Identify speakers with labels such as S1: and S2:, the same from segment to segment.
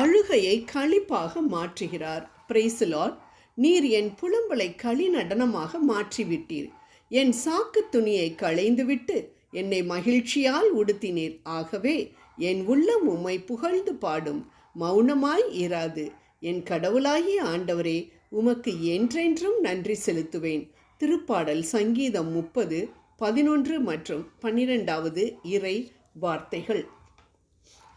S1: அழுகையை களிப்பாக மாற்றுகிறார். பிரைசலார் நீர் என் புலம்பலை களி நடனமாக மாற்றிவிட்டீர். என் சாக்கு துணியை களைந்துவிட்டு என்னை மகிழ்ச்சியால் உடுத்தினீர். ஆகவே என் உள்ளம் உம்மை புகழ்ந்து பாடும். மௌனமாய் இராது. என் கடவுளாகிய ஆண்டவரே உமக்கு என்றென்றும் நன்றி செலுத்துவேன். திருப்பாடல் சங்கீதம் முப்பது பதினொன்று மற்றும் பன்னிரெண்டாவது இறை வார்த்தைகள்.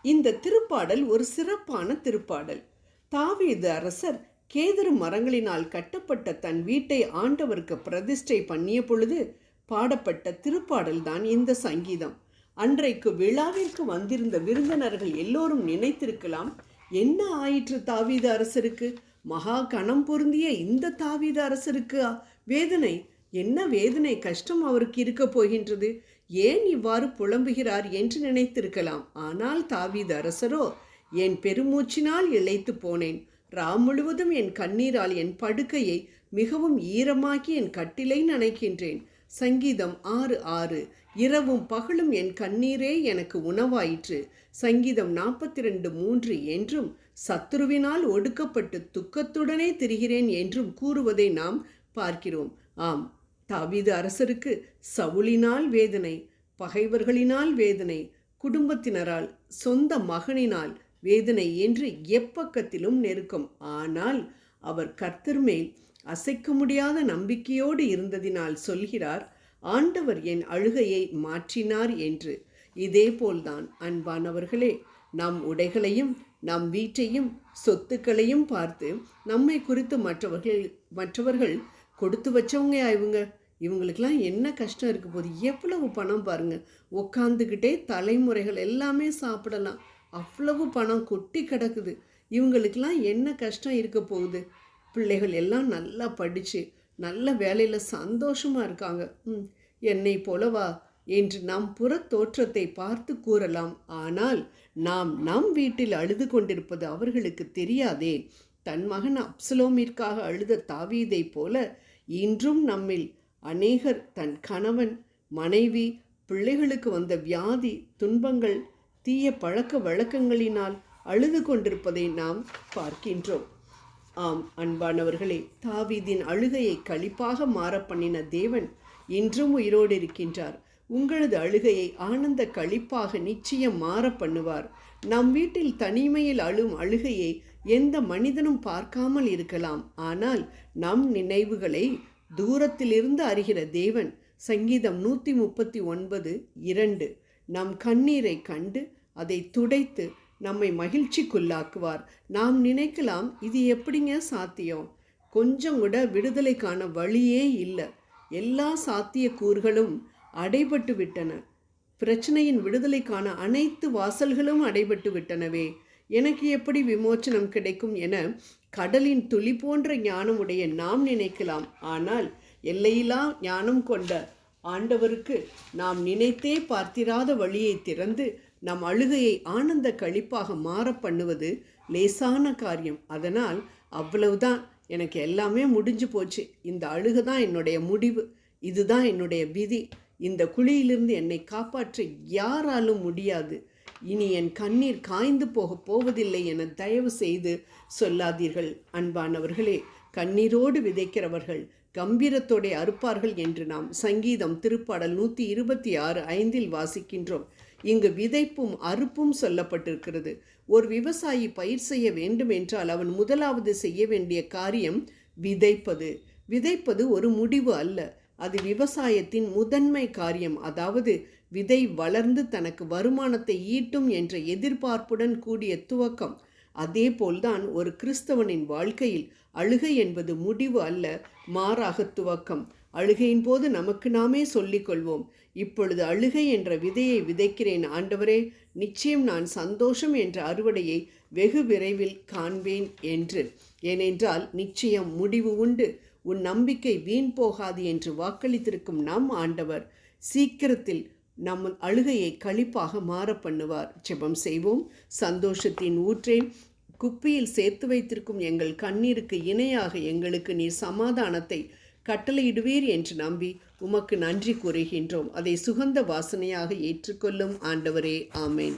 S1: இந்த திருப்பாடல் ஒரு சிறப்பான திருப்பாடல். தாவீது அரசர் கேதுரு மரங்களினால் கட்டப்பட்ட தன் வீட்டை ஆண்டவருக்கு பிரதிஷ்டை பண்ணிய பொழுது பாடப்பட்ட திருப்பாடல்தான் இந்த சங்கீதம். அன்றைக்கு விழாவிற்கு வந்திருந்த விருந்தினர்கள் எல்லோரும் நினைத்திருக்கலாம் என்ன ஆயிற்று தாவீது அரசருக்கு? மகா கணம் பொருந்திய இந்த தாவீது அரசருக்கு வேதனை? என்ன வேதனை கஷ்டம் அவருக்கு இருக்க போகின்றது? ஏன் இவ்வாறு புலம்புகிறார் என்று நினைத்திருக்கலாம். ஆனால் தாவீது அரசரோ என் பெருமூச்சினால் இழைத்து போனேன். ராம் முழுவதும் என் கண்ணீரால் என் படுக்கையை மிகவும் ஈரமாக்கி என் கட்டிலை நனைக்கின்றேன். சங்கீதம் ஆறு ஆறு. இரவும் பகலும் என் கண்ணீரே எனக்கு உணவாயிற்று. சங்கீதம் நாற்பத்தி ரெண்டு மூன்று என்றும் சத்துருவினால் ஒடுக்கப்பட்டு துக்கத்துடனே திரிகிறேன் என்றும் கூறுவதை நாம் பார்க்கிறோம். ஆம். தாவீது அரசருக்கு சவுளினால் வேதனை பகைவர்களினால் வேதனை குடும்பத்தினரால் சொந்த மகனினால் வேதனை என்று எப்பக்கத்திலும் நெருக்கம். ஆனால் அவர் கர்த்தர் மேல் அசைக்க முடியாத நம்பிக்கையோடு இருந்ததினால் சொல்கிறார் ஆண்டவர் என் அழுகையை மாற்றினார் என்று. இதேபோல்தான் அன்பானவர்களே நம் உடைகளையும் நம் வீட்டையும் சொத்துக்களையும் பார்த்து நம்மை குறித்து மற்றவர்கள் மற்றவர்கள் கொடுத்து வச்சவங்க இவங்க? இவங்களுக்கெல்லாம் என்ன கஷ்டம் இருக்க போது எவ்வளவு பணம் பாருங்க. உட்காந்துக்கிட்டே தலைமுறைகள் எல்லாமே சாப்பிடலாம். அவ்வளவு பணம் கொட்டி கிடக்குது. இவங்களுக்கெல்லாம் என்ன கஷ்டம் இருக்க போகுது? பிள்ளைகள் எல்லாம் நல்லா படித்து நல்ல வேலையில் சந்தோஷமாக இருக்காங்க. ம் என்னை போலவா? என்று நம் புற தோற்றத்தை பார்த்து கூறலாம். ஆனால் நாம் நம் வீட்டில் அழுது கொண்டிருப்பது அவர்களுக்கு தெரியாதே. தன் மகன் அப்சலோமிற்காக அழுத தாவீதை போல இன்றும் நம்மில் அநேகர் தன் கணவன் மனைவி பிள்ளைகளுக்கு வந்த வியாதி துன்பங்கள் தீய பழக்க வழக்கங்களினால் அழுது கொண்டிருப்பதை நாம் பார்க்கின்றோம். ஆம் அன்பானவர்களே தாவீதின் அழுகையை களிப்பாக மாற பண்ணின தேவன் இன்றும் உயிரோடு இருக்கின்றார். உங்களது அழுகையை ஆனந்த களிப்பாக நிச்சயம் மாற பண்ணுவார். நம் வீட்டில் தனிமையில் அழும் அழுகையை எந்த மனிதனும் பார்க்காமல் இருக்கலாம். ஆனால் நம் நினைவுகளை தூரத்திலிருந்து அறிகிற தேவன் சங்கீதம் நூற்றி முப்பத்தி ஒன்பது இரண்டு நம் கண்ணீரை கண்டு அதை துடைத்து நம்மை மகிழ்ச்சிக்குள்ளாக்குவார். நாம் நினைக்கலாம் இது எப்படிங்க சாத்தியம்? கொஞ்சம் கூட விடுதலைக்கான வழியே இல்லை. எல்லா சாத்திய கூறுகளும் அடைபட்டு விட்டன பிரச்சனையின் விடுதலைக்கான அனைத்து வாசல்களும் அடைபட்டு விட்டனவே எனக்கு எப்படி விமோச்சனம் கிடைக்கும் என கடலின் துளி போன்ற ஞானமுடைய நாம் நினைக்கலாம். ஆனால் எல்லையிலா ஞானம் கொண்ட ஆண்டவருக்கு நாம் நினைத்தே பார்த்திராத வழியை திறந்து நம் அழுகையை ஆனந்த கழிப்பாக மாற பண்ணுவது லேசான காரியம். அதனால் அவ்வளவுதான். எனக்கு எல்லாமே முடிஞ்சு போச்சு. இந்த அழுக தான் என்னுடைய முடிவு. இதுதான் என்னுடைய விதி. இந்த குழியிலிருந்து என்னை காப்பாற்ற யாராலும் முடியாது. இனி என் கண்ணீர் காய்ந்து போகப் போவதில்லை என தயவு செய்து சொல்லாதீர்கள் அன்பானவர்களே. கண்ணீரோடு விதைக்கிறவர்கள் கம்பீரத்தோடே அறுப்பார்கள் என்று நாம் சங்கீதம் திருப்பாடல் நூற்றி இருபத்தி ஆறு ஐந்தில் வாசிக்கின்றோம். இங்கு விதைப்பும் அறுப்பும் சொல்லப்பட்டிருக்கிறது. ஒரு விவசாயி பயிர் செய்ய வேண்டும் என்றால் அவன் முதலாவது செய்ய வேண்டிய காரியம் விதைப்பது. விதைப்பது ஒரு முடிவு அல்ல. அது விவசாயத்தின் முதன்மை காரியம். அதாவது விதை வளர்ந்து தனக்கு வருமானத்தை ஈட்டும் என்ற எதிர்பார்ப்புடன் கூடிய துவக்கம். அதேபோல்தான் ஒரு கிறிஸ்தவனின் வாழ்க்கையில் அழுகை என்பது முடிவு அல்ல மாறாக துவக்கம். அழுகையின் போது நமக்கு நாமே சொல்லிக்கொள்வோம் இப்பொழுது அழுகை என்ற விதையை விதைக்கிறேன் ஆண்டவரே நிச்சயம் நான் சந்தோஷம் என்ற அறுவடையை வெகு விரைவில் காண்பேன் என்று. ஏனென்றால் நிச்சயம் முடிவு உண்டு. உன் நம்பிக்கை வீண் போகாது என்று வாக்களித்திருக்கும் நம் ஆண்டவர் சீக்கிரத்தில் நம் அழுகையை களிப்பாக மாற பண்ணுவார். ஜெபம் செய்வோம். சந்தோஷத்தின் ஊற்றே குப்பியில் சேர்த்து வைத்திருக்கும் எங்கள் கண்ணீருக்கு இணையாக எங்களுக்கு நீர் சமாதானத்தை கட்டளையிடுவீர் என்று நம்பி உமக்கு நன்றி கூறுகின்றோம். அதை சுகந்த வாசனையாக ஏற்றுக்கொள்ளும் ஆண்டவரே. ஆமேன்.